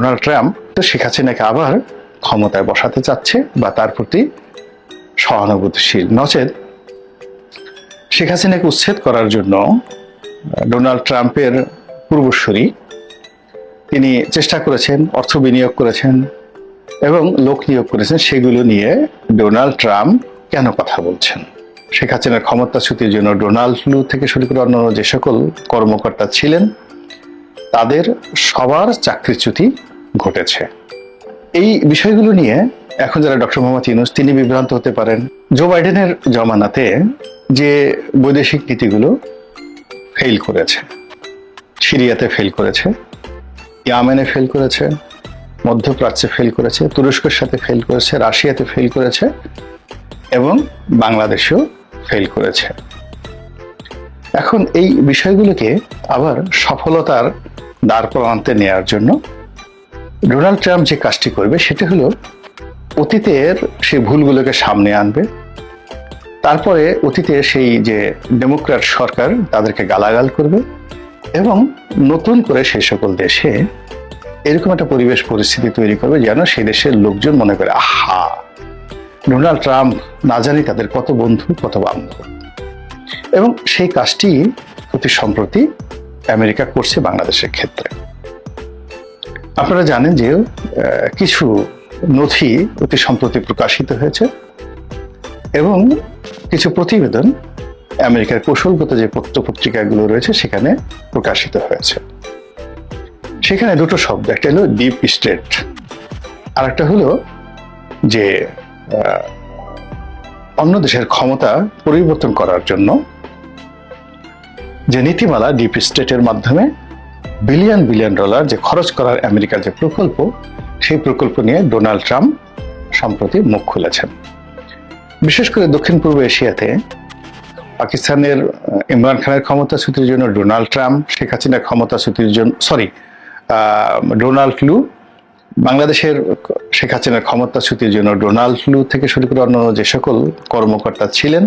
Donald Trump তো শেখ হাসিনাকে আবার ক্ষমতায় বসাতে চাচ্ছে বা তার প্রতি সহানুভূতিশীল। নচেত শেখ হাসিনাকে উচ্ছেদ করার জন্য ডোনাল্ড ট্রাম্পের পূর্বসূরি, তিনি চেষ্টা করেছেন, অর্থ বিনিয়োগ করেছেন এবং লোক নিয়োগ করেছেন, সেগুলো নিয়ে ডোনাল্ড ট্রাম্প কেন কথা বলছেন? শেখ হাসিনার ক্ষমতাচ্যুতির জন্য ডোনাল্ড লু থেকে শুরু করে অন্যান্য যে সকল কর্মকর্তা ছিলেন, তাদের সবার চাকরিচ্যুতি ঘটেছে। এই বিষয়গুলো নিয়ে এখন যারা ডক্টর মোহাম্মদ ইউনুস, তিনি বিভ্রান্ত হতে পারেন। জো বাইডেনের জমানাতে যে বৈদেশিক নীতিগুলো ফেল করেছে, সিরিয়াতে ফেল করেছে, ইয়ামেনে ফেল করেছে, মধ্যপ্রাচ্যে ফেল করেছে, তুরস্কের সাথে ফেল করেছে, রাশিয়াতে ফেল করেছে এবং বাংলাদেশেও ফেল করেছে। এখন এই বিষয়গুলোকে আবার সফলতার দ্বার প্রান্তে নেওয়ার জন্য ডোনাল্ড ট্রাম্প যে কাজটি করবে সেটা হলো অতীতের সেই ভুলগুলোকে সামনে আনবে, তারপরে অতীতে সেই যে ডেমোক্র্যাট সরকার তাদেরকে গালাগাল করবে এবং নতুন করে সেই সকল দেশে এরকম একটা পরিবেশ পরিস্থিতি তৈরি করবে যেন সেই দেশের লোকজন মনে করে, আহা, ডোনাল্ড ট্রাম্প না জানি তাদের কত বন্ধু, কত বান্ধব। এবং সেই কাজটি অতি সম্প্রতি আমেরিকা করছে বাংলাদেশের ক্ষেত্রে। আপনারা জানেন যে কিছু নথি অতি সম্প্রতি প্রকাশিত হয়েছে এবং কিছু প্রতিবেদন আমেরিকার কৌশলগত যে পত্র পত্রিকাগুলো রয়েছে সেখানে প্রকাশিত হয়েছে। সেখানে দুটো শব্দ, একটা হলো ডিপ স্টেট আর একটা হলো যে অন্য দেশের ক্ষমতা পরিবর্তন করার জন্য যে নীতিমালা ডিপ স্টেটের মাধ্যমে বিলিয়ন বিলিয়ন ডলার যে খরচ করার আমেরিকার যে প্রকল্প, সেই প্রকল্প নিয়ে ডোনাল্ড ট্রাম্প সম্প্রতি মুখ খুলেছেন। বিশেষ করে দক্ষিণ পূর্ব এশিয়াতে পাকিস্তানের ইমরান খানের ক্ষমতাচ্যুতির জন্য ডোনাল্ড ট্রাম্প, শেখ হাসিনার ক্ষমতাচ্যুতির জন্য সরি ডোনাল্ড লু, বাংলাদেশের শেখ হাসিনার ক্ষমতাচ্যুতির জন্য ডোনাল্ড লু থেকে শুরু করে অন্য যে সকল কর্মকর্তা ছিলেন,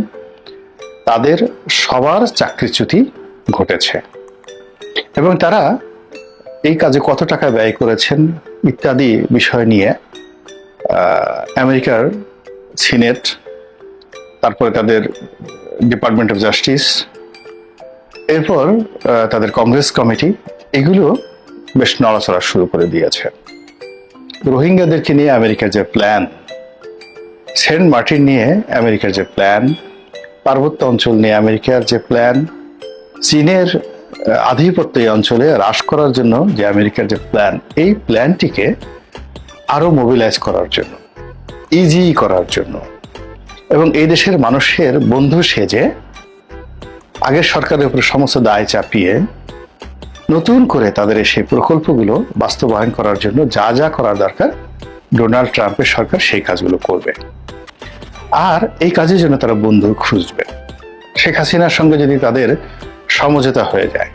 তাদের সবার চাকরিচ্যুতি ঘটেছে। এবং তারা এই কাজে কত টাকা ব্যয় করেছেন ইত্যাদি বিষয় নিয়ে আমেরিকার সিনেট, তারপরে তাদের ডিপার্টমেন্ট অফ জাস্টিস, এরপর তাদের কংগ্রেস কমিটি, এগুলো বেশ নড়াচড়া শুরু করে দিয়েছে। রোহিঙ্গাদেরকে নিয়ে আমেরিকার যে প্ল্যান, সেন্ট মার্টিন নিয়ে আমেরিকার যে প্ল্যান, পার্বত্য অঞ্চল নিয়ে আমেরিকার যে প্ল্যান, চীনের আধিপত্য এই অঞ্চলে হ্রাস করার জন্য যে আমেরিকার যে প্ল্যান এই প্ল্যানটিকে আরও মোবিলাইজ করার জন্য ইজি করার জন্য। এবং এই দেশের মানুষের বন্ধু সেজে আগের সরকারের উপরে সমস্ত দায় চাপিয়ে নতুন করে তাদের সেই প্রকল্পগুলো বাস্তবায়ন করার জন্য যা যা করার দরকার ডোনাল্ড ট্রাম্পের সরকার সেই কাজগুলো করবে। আর এই কাজের জন্য তারা বন্ধু খুঁজবে। শেখ হাসিনার সঙ্গে যদি তাদের সমঝোতা হয়ে যায়।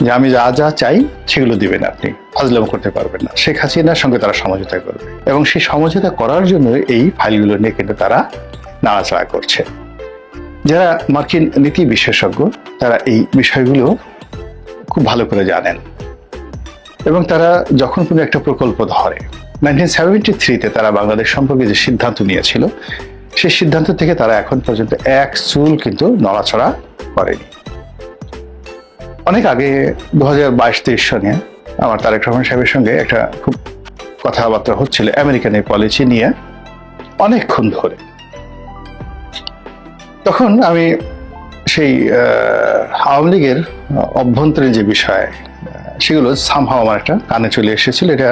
যে আমি যা যা চাই সেগুলো দিবেন আপনি ফাজলাম করতে পারবেন না। শেখ হাসিনার সঙ্গে তারা সমঝোতা করবে এবং সেই সমঝোতা করার জন্য এই ফাইলগুলো নিয়ে কিন্তু তারা নাড়াচাড়া করছে। যারা মার্কিন নীতি বিশেষজ্ঞ, তারা এই বিষয়গুলো খুব ভালো করে জানেন। এবং তারা যখন কোনো একটা প্রকল্প ধরে, নাইনটিন সেভেন্টি থ্রিতে তারা বাংলাদেশ সম্পর্কে যে সিদ্ধান্ত নিয়েছিল, সেই সিদ্ধান্ত থেকে তারা এখন পর্যন্ত এক চুল কিন্তু নড়াচড়া করেনি। অনেক আগে দু হাজার বাইশ, তেইশ সনে আমার তারেক রহমান সাহেবের সঙ্গে একটা খুব কথাবার্তা হচ্ছিল আমেরিকান এই পলিসি নিয়ে অনেকক্ষণ ধরে। তখন আমি সেই আওয়ামী লীগের অভ্যন্তরীণ যে বিষয় সেগুলো সামহাও আমার একটা কানে চলে এসেছিল। এটা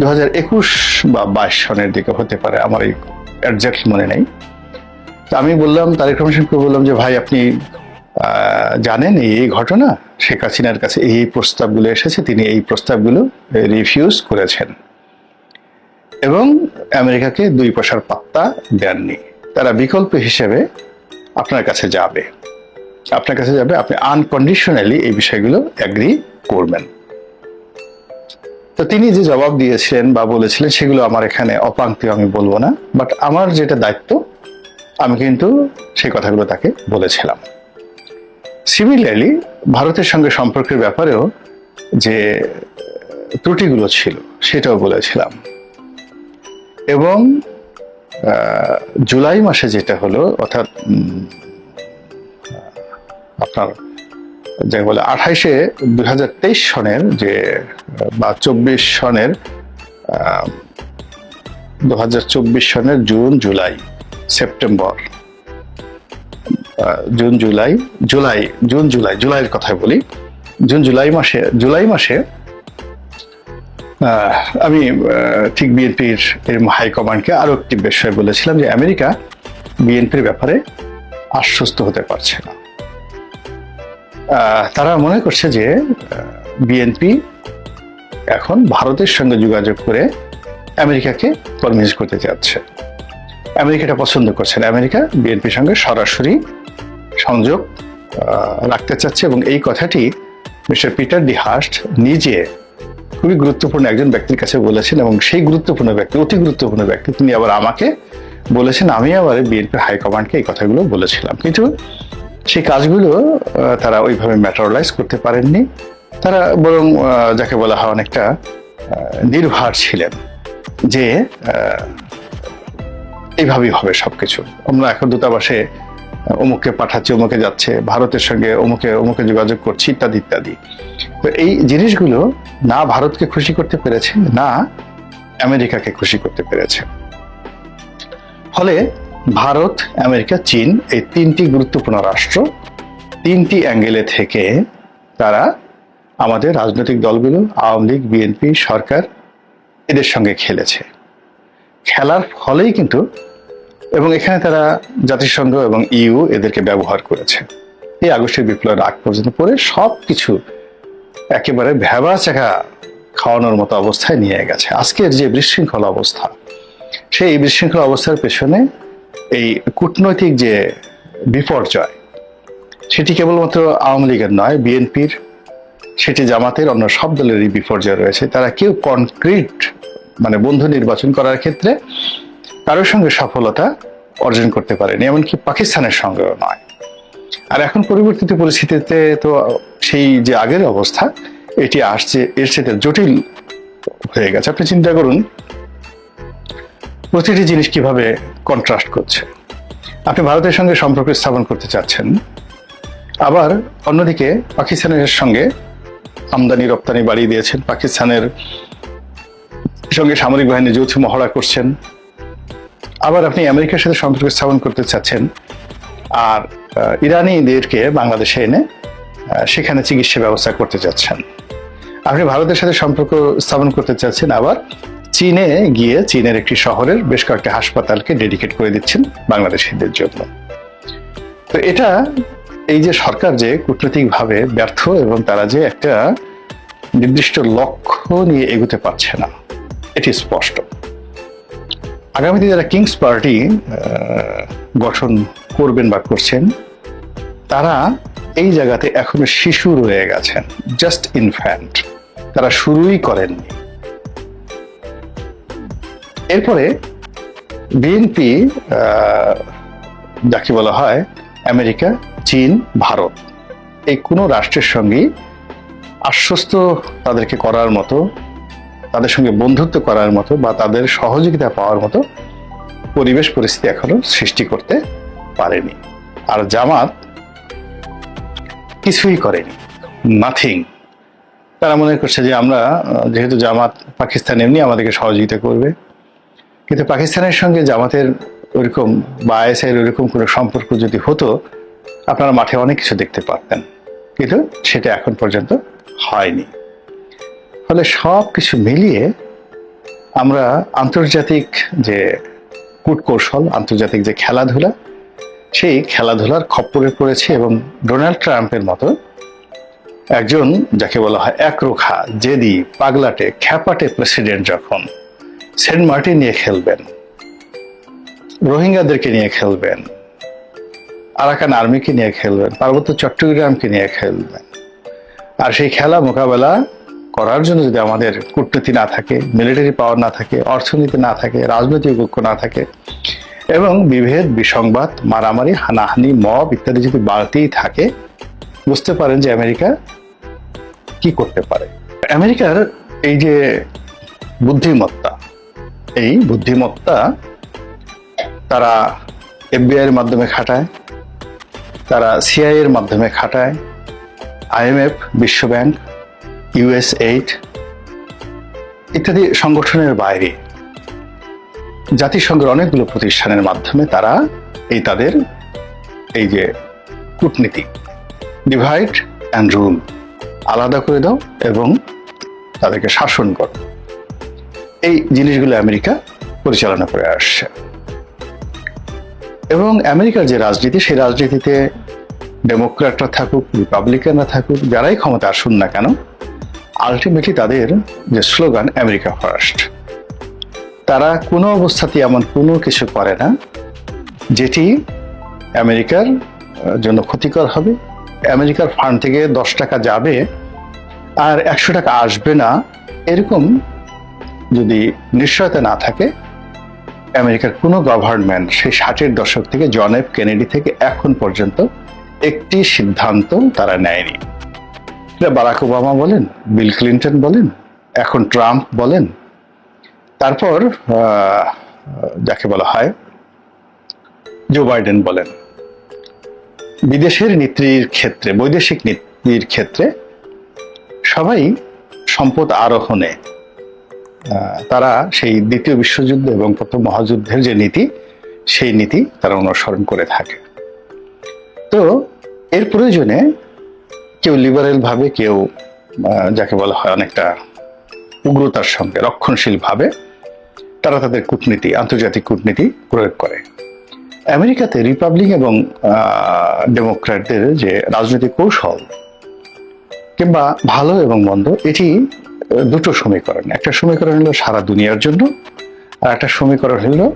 দু হাজার একুশ বা বাইশ সনের দিকে হতে পারে, আমার এই অ্যাডজাক্ট মনে নেই। তো আমি বললাম, তারেক রহমান সাহেবকে বললাম যে, ভাই, আপনি জানেন এই ঘটনা? শেখ হাসিনার কাছে এই প্রস্তাবগুলো এসেছে, তিনি এই প্রস্তাবগুলো রিফিউজ করেছেন। এবং আমেরিকাকে দুই পয়সার পাত্তা দেননি। তারা বিকল্প হিসেবে আপনার কাছে যাবে। আপনার কাছে যাবে, আপনি আনকন্ডিশনালি এই বিষয়গুলো অ্যাগ্রি করবেন। তো তিনি যে জবাব দিয়েছিলেন বা বলেছিলেন, সেগুলো আমার এখানে অপাঙ্ক্তি আমি বলব না বাট আমার যেটা দায়িত্ব, আমি কিন্তু সেই কথাগুলো তাকে বলেছিলাম। সিমিলারলি ভারতের সঙ্গে সম্পর্কের ব্যাপারেও যে ত্রুটিগুলো ছিল, সেটাও বলেছিলাম। এবং জুলাই মাসে যেটা হলো, অর্থাৎ আপনার, যাকে বলে আঠাইশে দুই হাজার তেইশ সনের যে, বা চব্বিশ সনের দু হাজার চব্বিশ সনের June, July, September June, July July, June, July, জুলাইয়ের কথা বলি। জুন, জুলাই মাসে জুলাই মাসে আমি ঠিক বিএনপির হাইকমান্ডকে আরও একটি বিষয় বলেছিলাম যে আমেরিকা বিএনপির ব্যাপারে আশ্বস্ত হতে পারছে না। তারা মনে করছে যে বিএনপি এখন ভারতের সঙ্গে যোগাযোগ করে আমেরিকাকে কনভিন্স করতে চাচ্ছে আমেরিকা এটা পছন্দ করছে না আমেরিকা বিএনপির সঙ্গে সরাসরি সংযোগ রাখতে চাচ্ছে এবং এই কথাটি মিস্টার পিটার ডি হাস্ট নিজে খুবই গুরুত্বপূর্ণ একজন ব্যক্তির কাছে বলেছেন এবং সেই গুরুত্বপূর্ণ ব্যক্তি, অতি গুরুত্বপূর্ণ ব্যক্তি, তিনি আবার আমাকে বলেছেন, আমি আবার বিএনপির হাইকমান্ডকে এই কথাগুলো বলেছিলাম। কিন্তু সেই কাজগুলো তারা ওইভাবে ম্যাটারলাইজ করতে পারেননি। তারা বরং যাকে বলা হয় অনেকটা নির্ভার ছিলেন যে এইভাবেই হবে সবকিছু। আমরা এখন দূতাবাসে, অমুককে পাঠাচ্ছি, অমুকে যাচ্ছে, ভারতের সঙ্গে অমুকে অমুকে যোগাযোগ করছি, ইত্যাদি ইত্যাদি। তো এই জিনিসগুলো না ভারতকে খুশি করতে পেরেছে, না আমেরিকাকে খুশি করতে পেরেছে। ফলে ভারত, আমেরিকা, চীন এই তিনটি গুরুত্বপূর্ণ রাষ্ট্র, তিনটি অ্যাঙ্গেলে থেকে তারা আমাদের রাজনৈতিক দলগুলো, আওয়ামী লীগ, বিএনপি, সরকার এদের সঙ্গে খেলেছে। খেলার ফলেই কিন্তু এবং এখানে তারা জাতিসংঘ এবং ইউ এদেরকে ব্যবহার করেছে। এই আগস্টের বিপ্লবের আগ পর্যন্ত পরে সব কিছু একেবারে ভেবা চাকা খাওয়ানোর মতো অবস্থায় নিয়ে গেছে। আজকের যে বিশৃঙ্খল অবস্থা, সেই বিশৃঙ্খল অবস্থার পেছনে এই কূটনৈতিক যে বিপর্যয়, সেটি কেবলমাত্র আওয়ামী লীগের নয়, বিএনপির, সেটি জামাতের অন্য সব দলেরই বিপর্যয় রয়েছে। তারা কেউ কনক্রিট মানে বন্ধু নির্বাচন করার ক্ষেত্রে কারোর সঙ্গে সফলতা অর্জন করতে পারেনি, এমনকি পাকিস্তানের সঙ্গেও নয়। আর এখন পরিবর্তিত পরিস্থিতিতে তো সেই যে আগের অবস্থা, এটি আসছে, এর সাথে জটিল হয়ে গেছে। আপনি চিন্তা করুন, প্রতিটি জিনিস কীভাবে কন্ট্রাস্ট করছে। আপনি ভারতের সঙ্গে সম্পর্ক স্থাপন করতে চাচ্ছেন, আবার অন্যদিকে পাকিস্তানের সঙ্গে আমদানি, রপ্তানি বাড়িয়ে দিয়েছেন, পাকিস্তানের সঙ্গে সামরিক বাহিনী যৌথ মহড়া করছেন আবার আপনি আমেরিকার সাথে সম্পর্ক স্থাপন করতে চাচ্ছেন, আর ইরানিদেরকে বাংলাদেশে এনে সেখানে চিকিৎসা ব্যবস্থা করতে চাচ্ছেন। আপনি ভারতের সাথে সম্পর্ক স্থাপন করতে চাচ্ছেন, আবার চীনে গিয়ে চীনের একটি শহরের বেশ কয়েকটি হাসপাতালকে ডেডিকেট করে দিচ্ছেন বাংলাদেশিদের জন্য। তো এটা এই যে সরকার যে কূটনৈতিকভাবে ব্যর্থ এবং তারা যে একটা নির্দিষ্ট লক্ষ্য নিয়ে এগোতে পারছে না, এটি স্পষ্ট। আগামীতে যারা কিংস পার্টি গঠন করবেন বা করছেন, তারা এই জায়গাতে এখনও শিশু রয়ে গেছেন জাস্ট ইনফ্যান্ট তারা শুরুই করেননি। এরপরে বিএনপি যাকে বলা হয় আমেরিকা, চীন, ভারত, এই কোনো রাষ্ট্রের সঙ্গে আশ্বস্ত তাদেরকে করার মতো তাদের সঙ্গে বন্ধুত্ব করার মতো বা তাদের সহযোগিতা পাওয়ার মতো পরিবেশ পরিস্থিতি এখনও সৃষ্টি করতে পারেনি। আর জামাত কিছুই করেনি। নাথিং তারা মনে করছে যে আমরা, যেহেতু জামাত পাকিস্তান এমনি আমাদেরকে সহযোগিতা করবে, কিন্তু পাকিস্তানের সঙ্গে জামাতের ওইরকম বা আইএসআইয়ের ওইরকম কোনো সম্পর্ক যদি হতো, আপনারা মাঠে অনেক কিছু দেখতে পারতেন। কিন্তু সেটা এখন পর্যন্ত হয়নি। ফলে সব কিছু মিলিয়ে আমরা আন্তর্জাতিক যে কূটকৌশল আন্তর্জাতিক যে খেলাধুলা, সেই খেলাধুলার খপ্পরে পড়েছে এবং ডোনাল্ড ট্রাম্পের মতো একজন যাকে বলা হয় একরোখা, জেদি, পাগলাটে, খ্যাপাটে প্রেসিডেন্ট যখন সেন্ট মার্টিন নিয়ে খেলবেন, রোহিঙ্গাদেরকে নিয়ে খেলবেন, আরাকান আর্মিকে নিয়ে খেলবেন, পার্বত্য চট্টগ্রামকে নিয়ে খেলবেন, আর সেই খেলা মোকাবেলা করার জন্য যদি আমাদের কূটনীতি না থাকে মিলিটারি পাওয়ার না থাকে, অর্থনীতি না থাকে, রাজনৈতিক ঐক্য না থাকে, এবং বিভেদ, বিসংবাদ, মারামারি, হানাহানি, মব ইত্যাদি যদি বাড়তেই থাকে, বুঝতে পারেন যে আমেরিকা কি করতে পারে। আমেরিকার এই যে বুদ্ধিমত্তা, এই বুদ্ধিমত্তা তারা এফবিআই এর মাধ্যমে খাটায়, তারা সিআই এর মাধ্যমে খাটায় আইএমএফ বিশ্বব্যাংক ইউএস এইড ইত্যাদি সংগঠনের বাইরে। জাতিসংঘের অনেকগুলো প্রতিষ্ঠানের মাধ্যমে তারা এই তাদের এই যে কূটনীতি ডিভাইড অ্যান্ড রুল আলাদা করে দাও এবং তাদেরকে শাসন করো। এই জিনিসগুলো আমেরিকা পরিচালনা করে আসছে। এবং আমেরিকার যে রাজনীতি, সেই রাজনীতিতে ডেমোক্র্যাটরা থাকুক রিপাবলিকানরা থাকুক, যারাই ক্ষমতা আসুন না কেন আলটিমেটলি তাদের যে স্লোগান আমেরিকা ফার্স্ট তারা কোনো অবস্থাতে এমন কোনো কিছু করে না, যেটি আমেরিকার জন্য ক্ষতিকর হবে। আমেরিকার ফান্ড থেকে দশ টাকা যাবে, আর একশো টাকা আসবে না, এরকম যদি নিশ্চয়তা না থাকে, আমেরিকার কোনো গভর্নমেন্ট সেই ষাটের দশক থেকে, জন এফ কেনেডি থেকে এখন পর্যন্ত একটি সিদ্ধান্ত তারা নেয়নি। বারাক ওবামা বলেন, বিল ক্লিন্টন বলেন, এখন ট্রাম্প বলেন। তারপর যাকে বলা হয়, জো বাইডেন বলেন। বিদেশের নীতির ক্ষেত্রে, বৈদেশিক নীতির ক্ষেত্রে সবাই সম্পদ আরোহণে তারা সেই দ্বিতীয় বিশ্বযুদ্ধ এবং প্রথম মহাযুদ্ধের যে নীতি, সেই নীতি তারা অনুসরণ করে থাকে। তো এর প্রয়োজনে কেউ লিবারেল ভাবে, কেউ যাকে বলা হয় অনেকটা উগ্রতার সঙ্গে, রক্ষণশীল ভাবে, তারা তাদের কূটনীতি, আন্তর্জাতিক কূটনীতি প্রয়োগ করে। আমেরিকাতে রিপাবলিক এবং ডেমোক্র্যাটদের যে রাজনৈতিক কৌশল কিংবা ভালো এবং মন্দ, এটি দুটো সমীকরণ। একটা সমীকরণ হলো সারা দুনিয়ার জন্য, আর একটা সমীকরণ হলো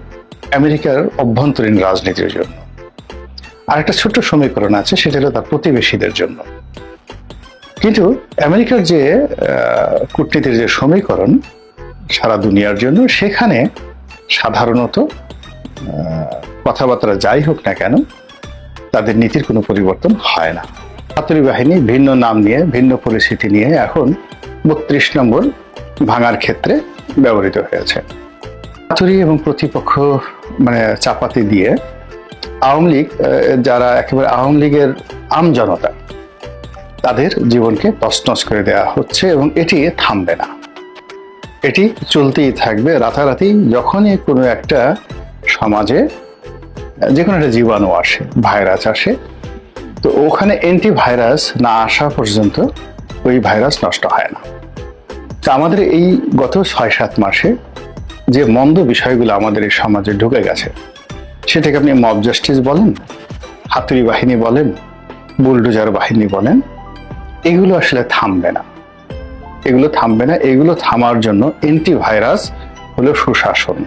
আমেরিকার অভ্যন্তরীণ রাজনীতির জন্য। আর একটা ছোট্ট সমীকরণ আছে, সেটা হলো তার প্রতিবেশীদের জন্য। কিন্তু আমেরিকার যে কূটনীতির যে সমীকরণ সারা দুনিয়ার জন্য, সেখানে সাধারণত কথাবার্তা যাই হোক না কেন, তাদের নীতির কোনো পরিবর্তন হয় না। ছাত্রী বাহিনী ভিন্ন নাম নিয়ে, ভিন্ন পরিস্থিতি নিয়ে এখন বত্রিশ নম্বর ভাঙার ক্ষেত্রে ব্যবহৃত হয়েছে। ছাত্রী এবং প্রতিপক্ষ মানে চাপাতি দিয়ে আওয়ামী লীগ যারা একেবারে আওয়ামী লীগের আম জনতা তাদের জীবনকে তছনছ করে দেওয়া হচ্ছে এবং এটি থামবে না। এটি চলতেই থাকবে রাতারাতি যখনই কোনো একটা সমাজে যে কোনো একটা জীবাণু আসে, ভাইরাস আসে, তো ওখানে অ্যান্টি ভাইরাস না আসা পর্যন্ত ওই ভাইরাস নষ্ট হয় না। তো আমাদের এই গত ছয় সাত মাসে যে মন্দ বিষয়গুলো আমাদের এই সমাজে ঢুকে গেছে, সেটাকে আপনি মব জাস্টিস বলেন, হাতুড়ি বাহিনী বলেন বুলডোজার বাহিনী বলেন এগুলো আসলে থামবে না। এগুলো থামবে না। এগুলো থামার জন্য এন্টিভাইরাস হলো সুশাসন।